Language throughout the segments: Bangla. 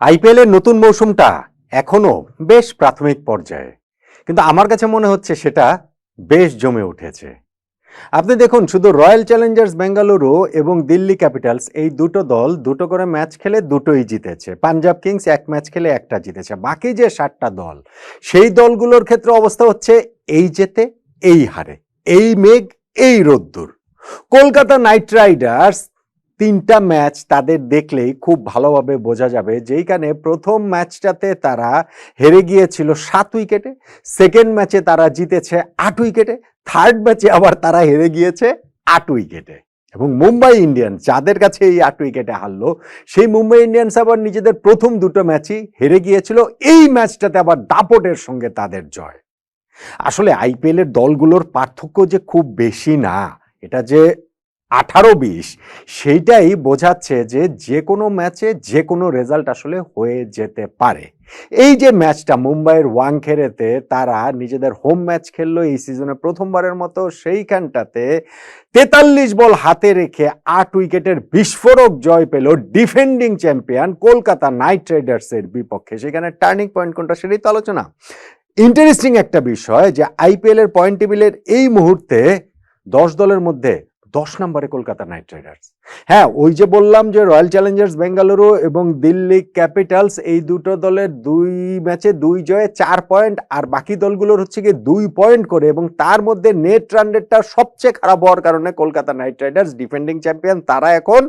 আইপিএল এর নতুন মৌসুমটা এখনও বেশ প্রাথমিক পর্যায়ে। কিন্তু আমার কাছে মনে হচ্ছে সেটা বেশ জমে উঠেছে। আপনি দেখুন, শুধু রয়্যাল চ্যালেঞ্জার্স বেঙ্গালুরু এবং দিল্লি ক্যাপিটালস এই দুটো দল দুটো করে ম্যাচ খেলে দুটোই জিতেছে। পাঞ্জাব কিংস এক ম্যাচ খেলে একটা জিতেছে। বাকি যে সাতটা দল, সেই দলগুলোর ক্ষেত্রে অবস্থা হচ্ছে এই জেতে, এই হারে। এই মেঘ, এই রোদ্দুর। কলকাতা নাইট রাইডার্স তিনটা ম্যাচ তাদের দেখলেই খুব ভালোভাবে বোঝা যাবে যেইখানে প্রথম ম্যাচটাতে তারা হেরে গিয়েছিল সাত উইকেটে, সেকেন্ড ম্যাচে তারা জিতেছে আট উইকেটে, থার্ড ম্যাচে আবার তারা হেরে গিয়েছে আট উইকেটে। এবং মুম্বাই ইন্ডিয়ান্স যাদের কাছে এই আট উইকেটে হারলো, সেই মুম্বাই ইন্ডিয়ান্স আবার নিজেদের প্রথম দুটো ম্যাচই হেরে গিয়েছিল, এই ম্যাচটাতে আবার দাপটের সঙ্গে তাদের জয়। আসলে আইপিএলের দলগুলোর পার্থক্য যে খুব বেশি না, এটা যে আঠারো বিশ, সেইটাই বোঝাচ্ছে যে যে কোনো ম্যাচে যে কোনো রেজাল্ট আসলে হয়ে যেতে পারে। এই যে ম্যাচটা মুম্বাইয়ের ওয়াংখেড়েতে তারা নিজেদের হোম ম্যাচ খেললো এই সিজনে প্রথমবারের মতো, সেইখানটাতে তেতাল্লিশ বল হাতে রেখে আট উইকেটের বিস্ফোরক জয় পেল ডিফেন্ডিং চ্যাম্পিয়ন কলকাতা নাইট রাইডার্সের বিপক্ষে। সেখানে টার্নিং পয়েন্ট কোনটা সেটাই তো আলোচনা। ইন্টারেস্টিং একটা বিষয় যে আইপিএল এর পয়েন্ট টেবিলের এই মুহূর্তে দশ দলের মধ্যে দশ নম্বরে কলকাতা নাইট রাইডার্স। হ্যাঁ ওই যে বললাম যে রয়্যাল চ্যালেঞ্জার্স বেঙ্গালুরু এবং দিল্লি ক্যাপিটালস এই দুটো দলের দুই ম্যাচে দুই জয়ে চার পয়েন্ট আর বাকি দলগুলোর হচ্ছে গিয়ে দুই পয়েন্ট করে এবং তার মধ্যে নেট রান রেটটা সবচেয়ে খারাপ হওয়ার কারণে Kolkata Knight Riders defending champion তারা এখন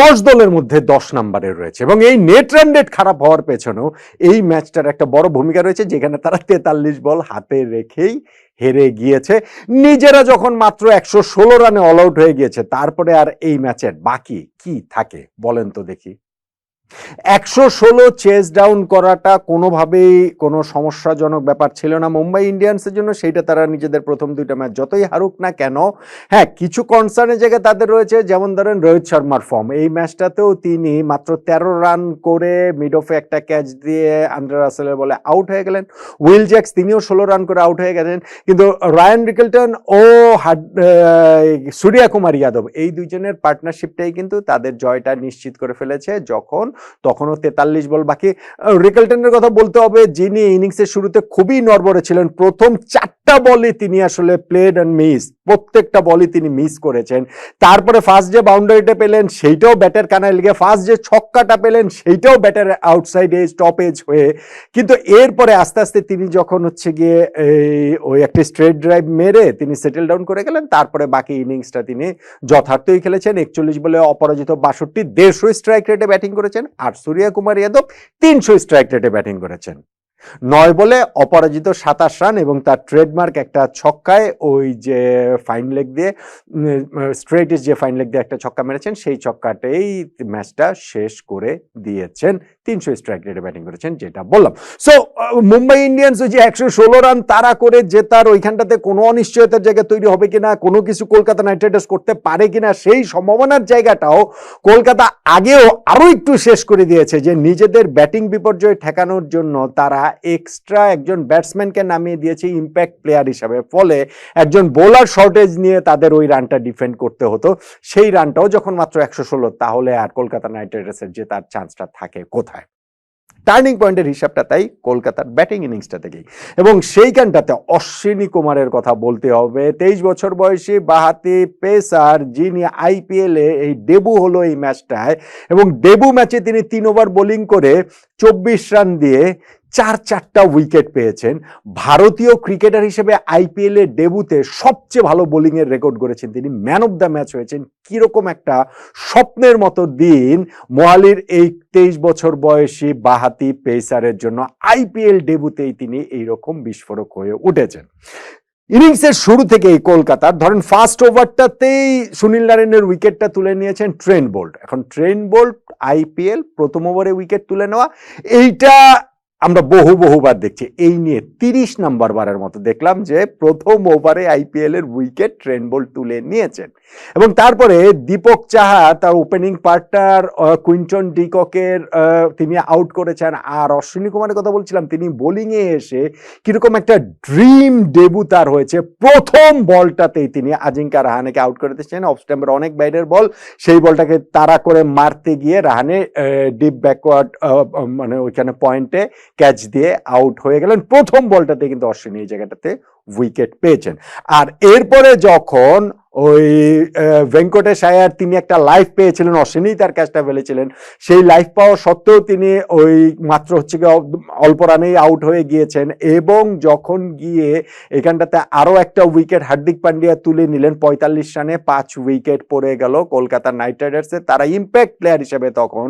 দশ দলের মধ্যে দশ নম্বরে রয়েছে এবং এই নেট রান রেট খারাপ হওয়ার পেছনেও এই ম্যাচটার একটা বড় ভূমিকা রয়েছে যেখানে তারা তেতাল্লিশ বল হাতে রেখেই হেরে গিয়েছে। নিজেরা যখন মাত্র একশো ষোলো রানে অল আউট হয়ে গিয়েছে, তারপরে আর এই ম্যাচের বাকি কি থাকে? বলেন তো দেখি। একশো ষোলো চেস ডাউন করাটা কোনোভাবেই কোনো সমস্যাজনক ব্যাপার ছিল না। মুম্বাই ইন্ডিয়ান্সের জন্য সেইটা তারা নিজেদের প্রথম দুইটা ম্যাচ যতই হারুক না কেন হ্যাঁ কিছু কনসার্নের জায়গায় তাদের রয়েছে, যেমন ধরেন রোহিত শর্মার ফর্ম এই ম্যাচটাতেও তিনি মাত্র তেরো রান করে মিড অফে একটা ক্যাচ দিয়ে আন্ডার রাসেলের বলে আউট হয়ে গেলেন। উইল জ্যাক্স, তিনিও ষোলো রান করে আউট হয়ে গেলেন। কিন্তু রায়ান রিকেলটন ও সূর্যা কুমার যাদব, এই দুইজনের পার্টনারশিপটাই কিন্তু তাদের জয়টা নিশ্চিত করে ফেলেছে যখন তখনও তেতাল্লিশ বল বাকি। রিকেলটনের কথা বলতে হবে, যিনি ইনিংসের শুরুতে খুবই নর্বরে ছিলেন, প্রথম চারটা বলই তিনি আসলে প্লেড অ্যান্ড মিস প্রত্যেকটা বলই তিনি মিস করেছেন। তারপরে ফার্স্ট যে বাউন্ডারিটা পেলেন, সেইটাও ব্যাটের কানায় লেগে ফার্স্ট যে ছক্কাটা পেলেন, সেইটাও ব্যাটের আউটসাইড এজ টপ এজ হয়ে। কিন্তু এরপরে আস্তে আস্তে তিনি যখন হচ্ছে গিয়ে ওই একটি স্ট্রেট ড্রাইভ মেরে তিনি সেটেল ডাউন করে গেলেন, তারপরে বাকি ইনিংসটা তিনি যথার্থই খেলেছেন। একচল্লিশ বলে অপরাজিত বাষট্টি, দেড়শো স্ট্রাইক রেটে ব্যাটিং করেছেন। আর সূর্যা কুমার যাদব তিনশো স্ট্রাইক রেটে ব্যাটিং করেছেন। নয় বলে অপরাজিত সাতাশ রান এবং তার ট্রেডমার্ক একটা ছক্কায় ওই যে ফাইন লেগ দিয়ে স্ট্রেট যে ফাইন লেগ দিয়ে একটা ছক্কা মেরেছেন, সেই ছক্কাটাই ম্যাচটা শেষ করে দিয়েছেন। তিনশো স্ট্রাইক রেটে ব্যাটিং করেছেন, যেটা বললাম। সো মুম্বাই ইন্ডিয়ান্স ওই যে একশো ষোলো রান তারা করে জেতার ওইখানটাতে কোনো অনিশ্চয়তার জায়গা তৈরি হবে কিনা, কোনো কিছু কলকাতা নাইট রাইডার্স করতে পারে কিনা, সেই সম্ভাবনার জায়গাটাও কলকাতা আগেও আরও একটু শেষ করে দিয়েছে যে নিজেদের ব্যাটিং বিপর্যয় ঠেকানোর জন্য তারা এক্সট্রা একজন ব্যাটসম্যানকে নামিয়ে দিয়েছে ইম্প্যাক্ট প্লেয়ার হিসাবে। ফলে একজন বোলার শর্টেজ নিয়ে তাদের ওই রানটা ডিফেন্ড করতে হতো। সেই রানটাও যখন মাত্র একশো ষোলো, তাহলে আর কলকাতা নাইট রাইডার্সের যে তার চান্সটা থাকে কোথায়? টার্নিং পয়েন্টের হিসাবটা তাই কলকাতার ব্যাটিং ইনিংসটা থেকেই। এবং সেইখানটাতে অশ্বিনী কুমারের কথা বলতে হবে। তেইশ বছর বয়সী বাহাতি পেসার যিনি আইপিএলে এই ডেবু হলো এই ম্যাচটায় এবং ডেবু ম্যাচে তিনি তিন ওভার বোলিং করে চব্বিশ রান দিয়ে চার চারটা উইকেট পেয়েছেন। ভারতীয় ক্রিকেটার হিসেবে আইপিএল এর ডেবুতে সবচেয়ে ভালো বোলিং এর রেকর্ড করেছেন তিনি। ম্যান অফ দ্য ম্যাচ হয়েছেন। কীরকম একটা স্বপ্নের মতো দিন মোহালির এই তেইশ বছর বয়সী বাহাতি পেসারের জন্য আইপিএল ডেবুতেই তিনি এইরকম বিস্ফোরক হয়ে উঠেছেন। ইনিংসের শুরু থেকেই কলকাতার ধরেন ফার্স্ট ওভারটাতেই সুনীল নারায়ণের উইকেটটা তুলে নিয়েছেন ট্রেন বোল্ট এখন ট্রেন বোল্ট আইপিএল, প্রথম ওভারে উইকেট তুলে নেওয়া, এইটা আমরা বহু, বহুবার দেখছি। এই নিয়ে তিরিশ নাম্বার বারের মতো দেখলাম যে প্রথম ওভারে আইপিএল এর উইকেট ট্রেন বল তুলে নিয়েছেন। এবং তারপরে দীপক চাহা তার ওপেনিং পার্টনার কুইন্টন ডিককের তিনি আউট করেছেন। আর অশ্বিনী কুমারের কথা বলছিলাম, তিনি বোলিংয়ে এসে কীরকম একটা ড্রিম ডেবু তার হয়েছে। প্রথম বলটাতেই তিনি আজিঙ্কা রাহানেকে আউট করে দিয়েছেন। অফ স্ট্যাম্পের অনেক বাইরের বল, সেই বলটাকে তাড়া করে মারতে গিয়ে রাহানে ডিপ ব্যাকওয়ার্ড মানে ওইখানে পয়েন্টে ক্যাচ দিয়ে আউট হয়ে গেলেন। প্রথম বলটাতে কিন্তু অশ্বিনী এই জায়গাটাতে উইকেট পেয়েছেন। আর এরপরে যখন ওই ভেঙ্কটেশ আয়ার তিনি একটা লাইফ পেয়েছিলেন, অশ্বিনী তার ক্যাচটা ফেলেছিলেন। সেই লাইফ পাওয়া সত্ত্বেও তিনি ওই মাত্র হচ্ছে অল্প রানেই আউট হয়ে গিয়েছেন এবং যখন গিয়ে এখানটাতে আরও একটা উইকেট হার্দিক পান্ডিয়া তুলে নিলেন, পঁয়তাল্লিশ রানে পাঁচ উইকেট পড়ে গেল কলকাতা নাইট রাইডার্সে। তারা ইম্প্যাক্ট প্লেয়ার হিসেবে তখন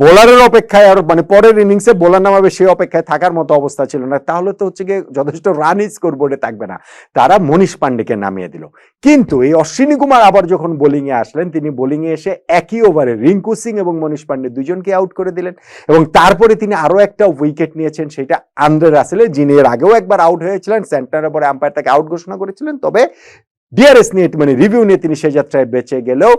বোলারের অপেক্ষায় আর মানে পরের ইনিংসে বোলার নামাবে সেই অপেক্ষায় থাকার মতো অবস্থা ছিল না। তাহলে তো হচ্ছে গিয়ে যথেষ্ট রান স্কোর বোর্ডে থাকবে না। তারা মনীষ পান্ডেকে নামিয়ে দিল। কিন্তু এই অশ্বিনী কুমার আবার যখন বোলিংয়ে আসলেন, তিনি বোলিংয়ে এসে একই ওভারে রিঙ্কু সিং এবং মনীষ পান্ডে দুজনকে আউট করে দিলেন এবং তারপরে তিনি আরও একটা উইকেট নিয়েছেন, সেটা আন্দ্রে রাসেলের, যিনি এর আগেও একবার আউট হয়েছিলেন সেন্টারের পরে আম্পায়ার তাকে আউট ঘোষণা করেছিলেন। তবে ডিআরএস নিয়ে মানে রিভিউ নিয়ে তিনি সেই যাত্রায় বেঁচে গেলেও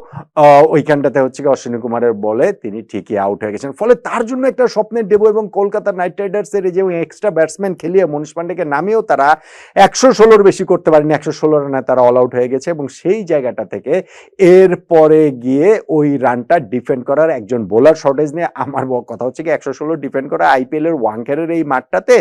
ওইখানটাতে হচ্ছে কি অশ্বিনী কুমারের বলে তিনি ঠিকই আউট হয়ে গেছেন। ফলে তার জন্য একটা স্বপ্নের ডেবো এবং কলকাতা নাইট রাইডার্সের যে এক্সট্রা ব্যাটসম্যান খেলিয়ে মনীষ পান্ডেকে নামিয়েও তারা একশো ষোলোর বেশি করতে পারেনি। একশো ষোলো রানে তারা অল আউট হয়ে গেছে এবং সেই জায়গাটা থেকে এরপরে গিয়ে ওই রানটা ডিফেন্ড করার একজন বোলার শর্টেজ নিয়ে আমার কথা হচ্ছে কি একশো ষোলো ডিফেন্ড করা আইপিএল এর ওয়াংকেরের এই মাঠটাতে,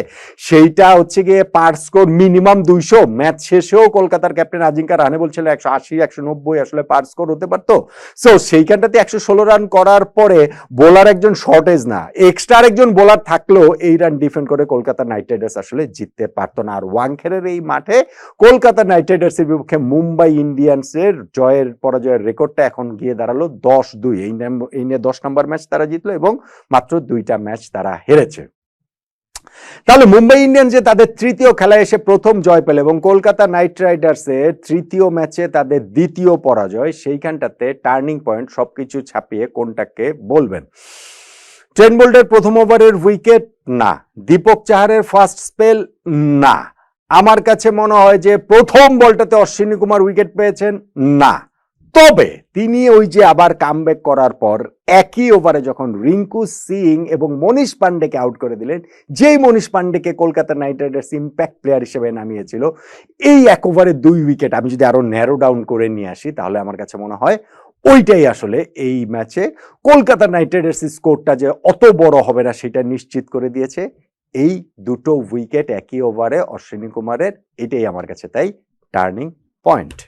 সেইটা হচ্ছে গিয়ে পার স্কোর মিনিমাম দুইশো। ম্যাচ শেষেও কলকাতার ক্যাপ্টেন আজিঙ্কা রানে বলছিল একশো আশি, একশো নব্বই আসলে পার স্কোর হতে পারতো। সো সেইখানটাতে একশো ষোলো রান করার পরে বোলার একজন শর্টেজ না এক্সট্রা একজন বোলার থাকলেও এই রান ডিফেন্ড করে কলকাতা নাইট রাইডার্স আসলে জিততে পারতো না। আর ওয়াংখেরের এই মাঠে কলকাতা নাইট রাইডার্সের বিপক্ষে মুম্বাই ইন্ডিয়ান্সের জয়ের পরাজয়ের রেকর্ডটা এখন গিয়ে দাঁড়াল দশ দুই। এই নিয়ে দশ নম্বর ম্যাচ তারা জিতলো এবং মাত্র দুইটা ম্যাচ তারা হেরেছে। তাহলে মুম্বাই ইন্ডিয়ান যে তাদের তৃতীয় খেলায় এসে প্রথম জয় পেল এবং কলকাতা নাইট রাইডার্সের তৃতীয় ম্যাচে তাদের দ্বিতীয় পরাজয়, সেইখানটাতে টার্নিং পয়েন্ট সবকিছু ছাপিয়ে কোনটাকে বলবেন? ট্রেন বোল্টের প্রথম ওভারের উইকেট না, দীপক চাহারের ফার্স্ট স্পেল না। আমার কাছে মনে হয় যে প্রথম বলটাতে অশ্বিনী কুমার উইকেট পেয়েছেন না। তবে তিনি ওই যে আবার কামব্যাক করার পর একই ওভারে যখন রিঙ্কু সিং এবং মনীষ পান্ডেকে আউট করে দিলেন, যেই Manish পান্ডেকে Kolkata Knight Riders impact player হিসেবে নামিয়েছিল, এই এক ওভারে দুই উইকেট আমি যদি আরও ন্যারো ডাউন করে নিয়ে আসি, তাহলে আমার কাছে মনে হয় ওইটাই আসলে এই ম্যাচে কলকাতা নাইট রাইডার্স স্কোরটা যে অত বড় হবে না, সেটা নিশ্চিত করে দিয়েছে। এই দুটো উইকেট একই ওভারে অশ্বিনী কুমারের এটাই আমার কাছে তাই টার্নিং পয়েন্ট